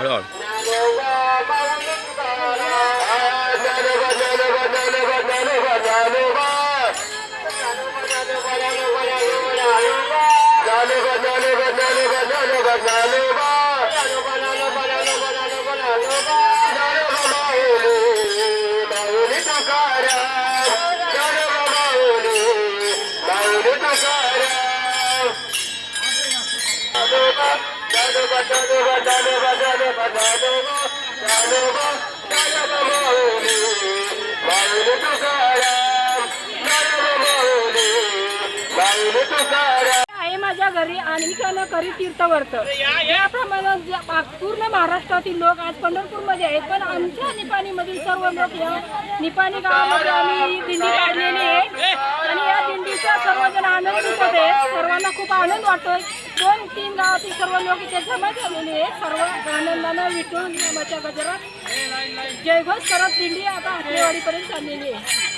Hold on. Yeah. आहे माझ्या घरी आणि आणविकानं करी तीर्थवर्त. याप्रमाणे ज्या- पा- पूर्ण महाराष्ट्रातील लोक आज पंढरपूरमध्ये आहेत पण आमच्या निपाणीमधील सर्व लोक या निपाणी गावामध्ये आम्ही ही दिंडी काढलेली आहे आणि या दिंडीचा सर्वजण आनंद लुटत आहेत सर्वांना खूप आनंद वाटतोय. दोन तीन गावातील सर्व लोक इथे जमा झालेले आहेत. सर्व आनंदानं विठून नामाच्या गजरात. जयघोष करत दिंडी आता आकडेवाडीपर्यंत चाललेली आहे.